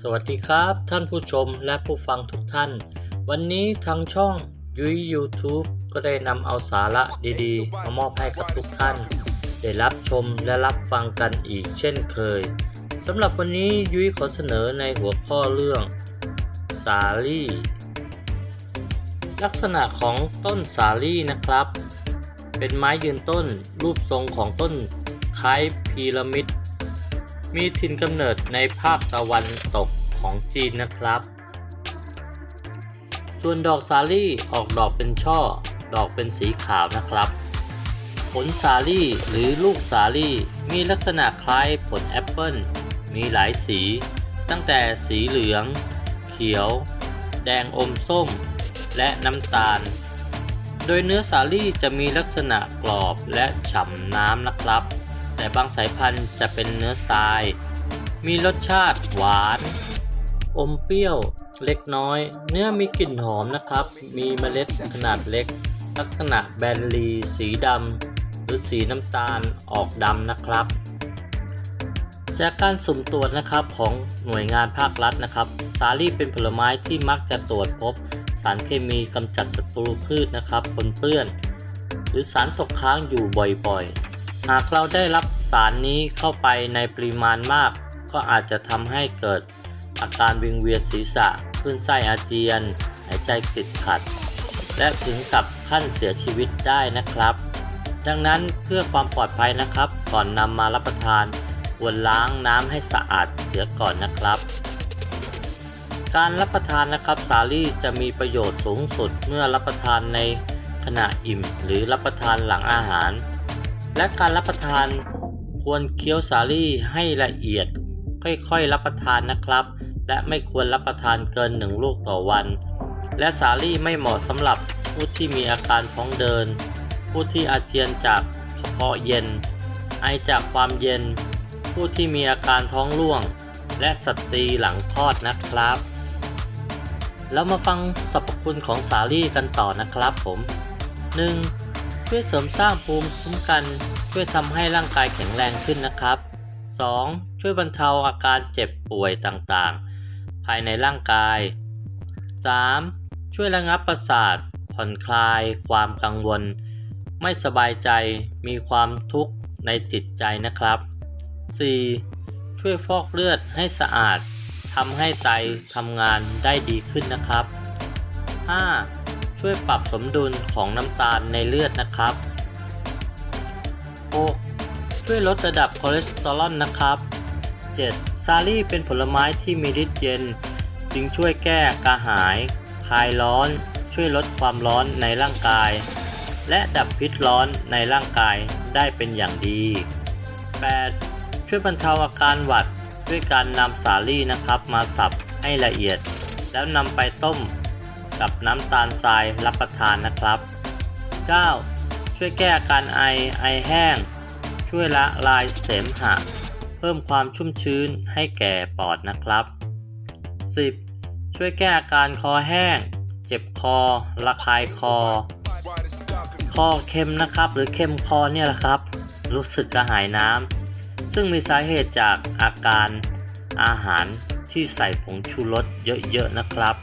สวัสดีครับท่านผู้ชมและผู้ฟังทุกท่าน วันนี้ทางช่องยุ้ย YouTube ก็ได้นำเอาสาระดีๆ มามอบให้กับทุกท่าน ได้รับชมและรับฟังกันอีกเช่นเคยสำหรับวันนี้ยุ้ยขอเสนอในหัวข้อเรื่อง สาลี่ ลักษณะของต้นสาลี่นะครับ เป็นไม้ยืนต้นรูปทรงของต้นคล้ายพีระมิด มีถิ่นกำเนิดในภาคตะวันตกของจีนนะครับ ส่วนดอกสาลี่ออกดอกเป็นช่อ ดอกเป็นสีขาวนะครับ ผลสาลี่หรือลูกสาลี่มีลักษณะคล้ายผลแอปเปิลมีหลายสี ตั้งแต่สีเหลือง เขียว แดงอมส้ม และน้ำตาล โดยเนื้อสาลี่จะมีลักษณะกรอบและฉ่ำน้ำนะครับ แต่บางสายพันธุ์จะเป็นเนื้อทราย มีรสชาติหวาน อมเปรี้ยวเล็กน้อย เนื้อมีกลิ่นหอมนะครับ มีเมล็ดขนาดเล็ก ลักษณะแบนลี สีดำหรือสีน้ำตาลออกดำนะครับ จากการสุ่มตรวจนะครับของหน่วยงานภาครัฐนะครับ สาลี่เป็นผลไม้ที่มักจะตรวจพบ สารเคมีกำจัดศัตรูพืชนะครับปนเปื้อน หรือสารตกค้างอยู่บ่อยๆ หากเราได้รับสารนี้เข้าไปในปริมาณมาก ก็อาจจะทำให้เกิดอาการวิงเวียนศีรษะคลื่นไส้อาเจียน หายใจติดขัด และถึงกับขั้นเสียชีวิตได้นะครับ ดังนั้นเพื่อความปลอดภัยนะครับ ก่อนนำมารับประทานควรล้างน้ำให้สะอาดเสียก่อนนะครับ การรับประทานนะครับสาลี่จะมีประโยชน์สูงสุดเมื่อรับประทานในขณะอิ่ม หรือรับประทานหลังอาหาร และการรับประทานควรเคี้ยวสาลี่ให้ละเอียด ค่อยๆรับประทานนะครับ และไม่ควรรับประทานเกินหนึ่งลูกต่อวัน และสาลี่ไม่เหมาะสำหรับผู้ที่มีอาการท้องเดิน ผู้ที่อาเจียนจากกระเพาะเย็น ไอจากความเย็น ผู้ที่มีอาการท้องร่วง และสตรีหลังคลอดนะครับ แล้วมาฟังสรรพคุณของสาลี่กันต่อนะครับผม 1. ช่วยเสริมสร้างภูมิคุ้มกัน ช่วยทำให้ร่างกายแข็งแรงขึ้นนะครับ 2. ช่วยบรรเทาอาการเจ็บป่วยต่างๆ ภายในร่างกาย 3. ช่วยระงับประสาท ผ่อนคลาย ความกังวล ไม่สบายใจ มีความทุกข์ในจิตใจนะครับ 4. ช่วยฟอกเลือดให้สะอาดทำให้ไตทำงานได้ดีขึ้นนะครับ 5. ช่วยปรับสมดุลของน้ำตาลในเลือดนะครับ 6. ช่วยลดระดับคอเลสเตอรอลนะครับ 7. ซาลี่เป็นผลไม้ที่มีฤทธิ์เย็น จึงช่วยแก้กระหาย คลายร้อน ช่วยลดความร้อนในร่างกาย และดับพิษร้อนในร่างกายได้เป็นอย่างดี 8. ช่วยบรรเทาอาการหวัดด้วยการนำสาลี่นะครับมาสับให้ละเอียด แล้วนำไปต้ม กับน้ำตาลทรายรับประทานนะครับ 9. ช่วยแก้อาการไอไอแห้ง ช่วยละลายเสมหะ เพิ่มความชุ่มชื้นให้แก่ปอดนะครับ 10. ช่วยแก้อาการคอแห้ง เจ็บคอ ระคายคอ คอเค็มนะครับ หรือเค็มคอเนี่ยแหละครับ รู้สึกกระหายน้ำซึ่งมีสาเหตุจากอาการอาหารที่ใส่ผงชูรสเยอะๆนะครับ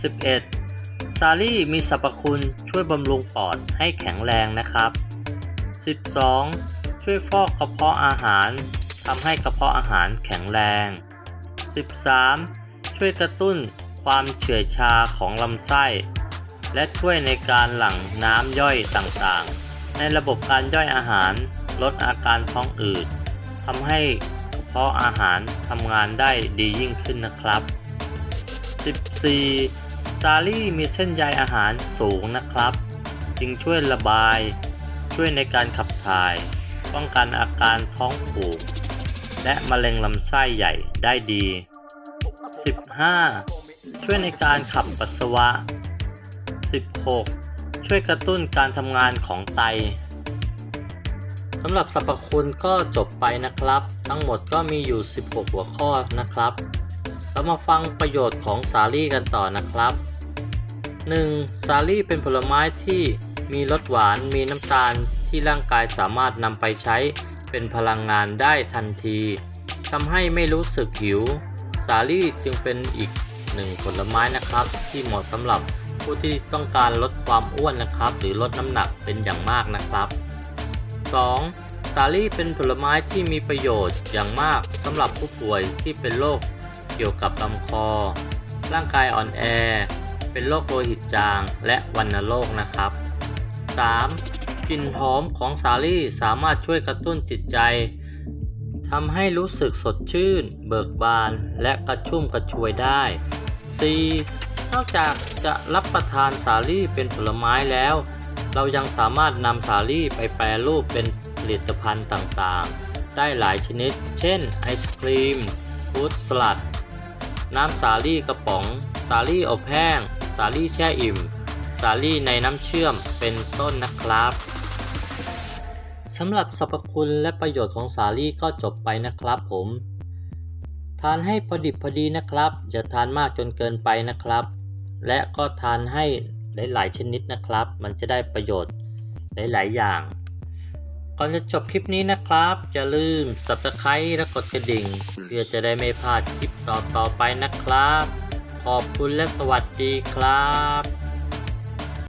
11. ซาลี่มีสรรพคุณช่วยบำรุงปอดให้แข็งแรงนะครับ 12. ช่วยฟอกกระเพาะอาหารทำให้กระเพาะอาหารแข็งแรง 13. ช่วยกระตุ้นความเฉื่อยชาของลำไส้ และช่วยในการหลั่งน้ำย่อยต่างๆ ในระบบการย่อยอาหารลดอาการท้องอืดทำให้กระเพาะอาหารทำงานได้ดียิ่งขึ้นนะครับ 14. ซาลี่มีเส้นใยอาหารสูงนะครับ จึงช่วยระบาย ช่วยในการขับถ่าย ป้องกันอาการท้องผูก และมะเร็งลำไส้ใหญ่ได้ดี 15. ช่วยในการขับปัสสาวะ 16. ช่วยกระตุ้นการทำงานของไตสำหรับสรรพคุณก็จบไปนะครับ ทั้งหมดก็มีอยู่ 16 หัวข้อนะครับ เรามาฟังประโยชน์ของสาลี่กันต่อนะครับ 1. สาลี่เป็นผลไม้ที่มีรสหวานมีน้ำตาลที่ร่างกายสามารถนำไปใช้เป็นพลังงานได้ทันทีทำให้ไม่รู้สึกหิวสสาลี่จึงเป็นอีกหนึ่งผลไม้นะครับ ที่เหมาะสำหรับผู้ที่ต้องการลดความอ้วนนะครับ หรือลดน้ำหนักเป็นอย่างมากนะครับ 2. สาลี่เป็นผลไม้ที่มีประโยชน์อย่างมากสำหรับผู้ป่วยที่เป็นโรค เกี่ยวกับลำคอ ร่างกายอ่อนแอ เป็นโรคโลหิตจางและวัณโรคนะครับ 3. กลิ่นหอมของสาลี่สามารถช่วยกระตุ้นจิตใจทำให้รู้สึกสดชื่น เบิกบาน และกระชุ่มกระชวยได้ 4. นอกจากจะรับประทานสาลี่เป็นผลไม้แล้ว เรายังสามารถนำสาลี่ไปแปรรูปเป็นผลิตภัณฑ์ต่างๆ ได้หลายชนิด เช่น ไอศครีมฟรุตสลัด น้ำสาลี่กระป๋อง สาลี่อบแห้ง สาลี่แช่อิ่ม สาลี่ในน้ำเชื่อมเป็นต้นนะครับสำหรับสรรพคุณและประโยชน์ของสาลี่ก็จบไปนะครับผม ทานให้พอดิบพอดีนะครับ อย่าทานมากจนเกินไปนะครับ และก็ทานให้หลาย ๆ ชนิดนะครับ มันจะได้ประโยชน์หลาย ๆ อย่าง ก่อนจะจบคลิปนี้นะครับ อย่าลืม subscribe และกดกระดิ่ง เพื่อจะได้ไม่พลาดคลิปต่อๆไปนะครับ ขอบคุณและสวัสดีครับ